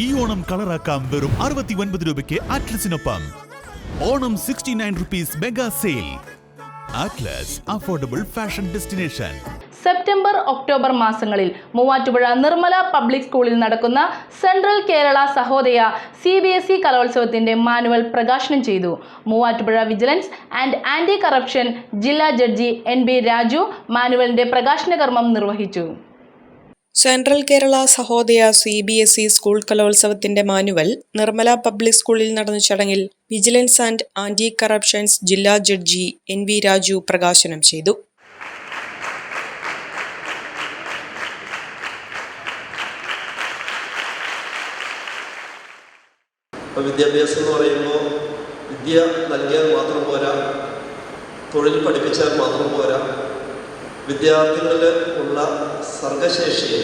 ഈ ഓണം കളറാക്കാം വെറും അറുപത്തി ഒൻപത് രൂപയ്ക്ക് അറ്റ്ലസിനൊപ്പം. Onam sixty nine rupees mega sale Atlas affordable fashion destination September October മാസങ്ങളിൽ മൂവാറ്റുപുഴ നിർമ്മല പബ്ലിക് സ്കൂളിൽ നടക്കുന്ന central Kerala Sahodaya C B S E കലോത്സവത്തിന്റെ manual പ്രകാശനം ചെയ്തു. Muvattupuzha vigilance and anti corruption ജില്ലാ ജഡ്ജി എൻ ബി രാജു മാനുവലിന്റെ പ്രകാശന കർമ്മം നിർവഹിച്ചു. Central Kerala Sahodaya C B S E school കലോത്സവത്തിന്റെ manual Nirmala public സ്കൂളിൽ നടന്ന ചടങ്ങിൽ വിജിലൻസ് ആൻഡ് ആന്റി കറപ്ഷൻസ് ജില്ലാ ജഡ്ജി എൻ വി രാജു പ്രകാശനം ചെയ്തു. വിദ്യാഭ്യാസം എന്ന് പറയുമ്പോൾ വിദ്യ നൽകിയാൽ മാത്രം പോരാ തൊഴിൽ പഠിപ്പിച്ചാൽ മാത്രം പോരാ വിദ്യാർത്ഥികളിൽ ഉള്ള സർഗശേഷിയെ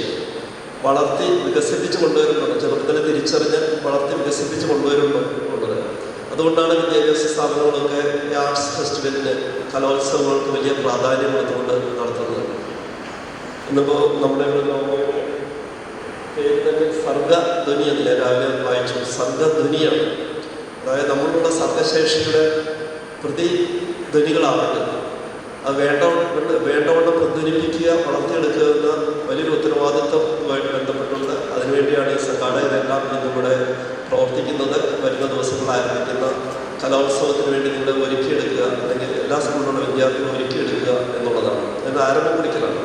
വളർത്തി വികസിപ്പിച്ച് കൊണ്ടുവരുന്നുണ്ട്. ചെറുപ്പത്തിനെ തിരിച്ചറിഞ്ഞ് വളർത്തി വികസിപ്പിച്ച് കൊണ്ടുവരുന്നുള്ളത് അതുകൊണ്ടാണ് വിദ്യാഭ്യാസ സ്ഥാപനങ്ങളൊക്കെ ഈ ആർട്സ് ഫെസ്റ്റിവലിന് കലോത്സവങ്ങൾക്ക് വലിയ പ്രാധാന്യം അതുകൊണ്ട് നടത്തുന്നത്. ഇന്നിപ്പോൾ നമ്മുടെ ഇവിടെ സർഗധ്വനി എന്നില്ല രാവിലെ വായിച്ചു. സർഗധ്വനിയാണ് അതായത് നമ്മളുള്ള സർഗശേഷിയുടെ പ്രതിധ്വനികളാവട്ടെ അത് വേണ്ട വേണ്ടവണ്ണം പ്രതിനിധിക്കുക വളർത്തിയെടുക്കുക എന്ന വലിയൊരു ഉത്തരവാദിത്വമായിട്ട് ബന്ധപ്പെട്ടുണ്ട് അതിനുവേണ്ടിയാണ് ഈ സംഘാടക ഇതെല്ലാം ഇന്നിവിടെ പ്രവർത്തിക്കുന്നത്. വരുന്ന ദിവസങ്ങളിൽ ആരംഭിക്കുന്ന കലോത്സവത്തിന് വേണ്ടി നിങ്ങൾ ഒരുക്കിയെടുക്കുക അല്ലെങ്കിൽ എല്ലാ സ്കൂളിലുള്ള വിദ്യാർത്ഥികളും ഒരുക്കിയെടുക്കുക എന്നുള്ളതാണ്. അതിന്റെ ആരംഭം കുറിക്കലാണ്.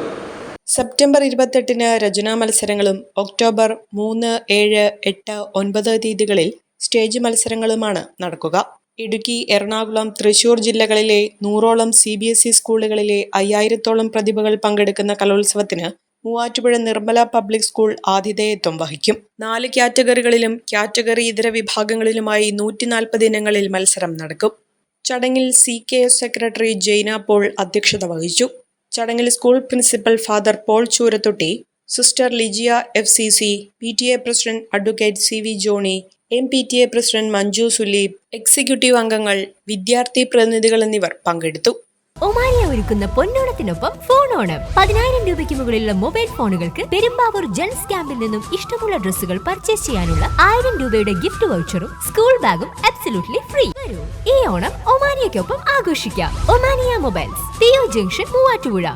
സെപ്റ്റംബർ ഇരുപത്തെട്ടിന് രചനാ മത്സരങ്ങളും ഒക്ടോബർ മൂന്ന് ഏഴ് എട്ട് ഒൻപത് തീയതികളിൽ സ്റ്റേജ് മത്സരങ്ങളുമാണ് നടക്കുക. ഇടുക്കി എറണാകുളം തൃശൂർ ജില്ലകളിലെ നൂറോളം സി ബി എസ് ഇ സ്കൂളുകളിലെ അയ്യായിരത്തോളം പ്രതിഭകൾ പങ്കെടുക്കുന്ന കലോത്സവത്തിന് മൂവാറ്റുപുഴ നിർമ്മല പബ്ലിക് സ്കൂൾ ആതിഥേയത്വം വഹിക്കും. നാല് കാറ്റഗറികളിലും കാറ്റഗറി ഇതര വിഭാഗങ്ങളിലുമായി നൂറ്റി നാൽപ്പത് ഇനങ്ങളിൽ മത്സരം നടക്കും. ചടങ്ങിൽ C K S secretary Jaina Paul അധ്യക്ഷത വഹിച്ചു. ചടങ്ങിൽ school principal father Paul Choorathotty sister Lijia F C C P T A president advocate C V Johny M P T A president Manju Suleeb executive അംഗങ്ങൾ വിദ്യാർത്ഥി പ്രതിനിധികൾ എന്നിവർ പങ്കെടുത്തു. ഒമാനിയ ഒരുക്കുന്ന പൊന്നോണത്തിനൊപ്പം phone Onam പതിനായിരം രൂപയ്ക്ക് മുകളിലുള്ള മൊബൈൽ ഫോണുകൾക്ക് പെരുമ്പാവൂർ ജെൻസ് ക്യാമ്പിൽ നിന്നും ഇഷ്ടമുള്ള ഡ്രസ്സുകൾ പർച്ചേസ് ചെയ്യാനുള്ള ആയിരം രൂപയുടെ ഗിഫ്റ്റ് വൗച്ചറും സ്കൂൾ ബാഗും അബ്സല്യൂട്ട്ലി ഫ്രീ ഈ ഓണം ഒമാനിയയ്ക്കൊപ്പം ആഘോഷിക്കാം. Omania mobiles P junction Muvattupuzha.